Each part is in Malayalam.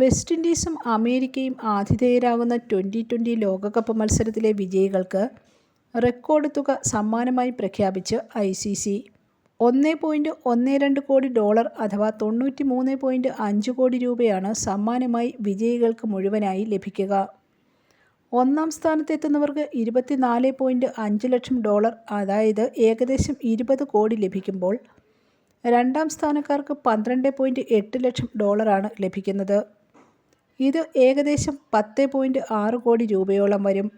വെസ്റ്റ് ഇൻഡീസും അമേരിക്കയും ആതിഥേയരാകുന്ന ട്വന്റി ട്വന്റി ലോകകപ്പ് മത്സരത്തിലെ വിജയികൾക്ക് റെക്കോർഡ് തുക സമ്മാനമായി പ്രഖ്യാപിച്ച് ഐ സി സി. ഒന്ന് പോയിന്റ് ഒന്ന് രണ്ട് കോടി ഡോളർ അഥവാ തൊണ്ണൂറ്റി മൂന്ന് പോയിന്റ് അഞ്ച് കോടി രൂപയാണ് സമ്മാനമായി വിജയികൾക്ക് മുഴുവനായി ലഭിക്കുക. ഒന്നാം സ്ഥാനത്തെത്തുന്നവർക്ക് ഇരുപത്തിനാല് പോയിന്റ് അഞ്ച് ലക്ഷം ഡോളർ അതായത് ഏകദേശം ഇരുപത് കോടി ലഭിക്കുമ്പോൾ രണ്ടാം സ്ഥാനക്കാർക്ക് പന്ത്രണ്ട് പോയിന്റ് എട്ട് ലക്ഷം ഡോളറാണ് ലഭിക്കുന്നത്. ഇത് ഏകദേശം പത്ത് പോയിന്റ് ആറ് കോടി രൂപയോളം വരും.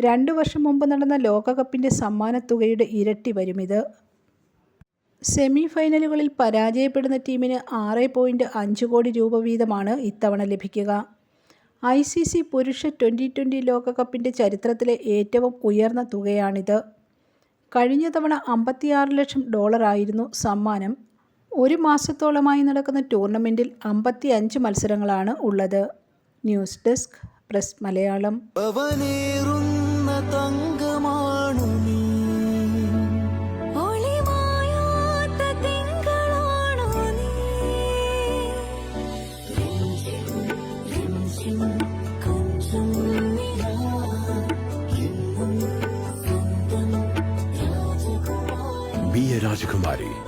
രണ്ടു വർഷം മുമ്പ് നടന്ന ലോകകപ്പിന്റെ സമ്മാനത്തുകയുടെ ഇരട്ടി വരും ഇത്. സെമി ഫൈനലുകളിൽ പരാജയപ്പെടുന്ന ടീമിന് ആറ് പോയിന്റ് അഞ്ച് കോടി രൂപ വീതമാണ് ഇത്തവണ ലഭിക്കുക. ഐ സി സി പുരുഷ ട്വന്റി ട്വന്റി ലോകകപ്പിന്റെ ചരിത്രത്തിലെ ഏറ്റവും ഉയർന്ന തുകയാണിത്. കഴിഞ്ഞ തവണ അമ്പത്തിയാറ് ലക്ഷം ഡോളറായിരുന്നു സമ്മാനം. ഒരു മാസത്തോളമായി നടക്കുന്ന ടൂർണമെന്റിൽ അമ്പത്തി അഞ്ച് മത്സരങ്ങളാണ് ഉള്ളത്. News desk press Malayalam. Be a Rajakumari.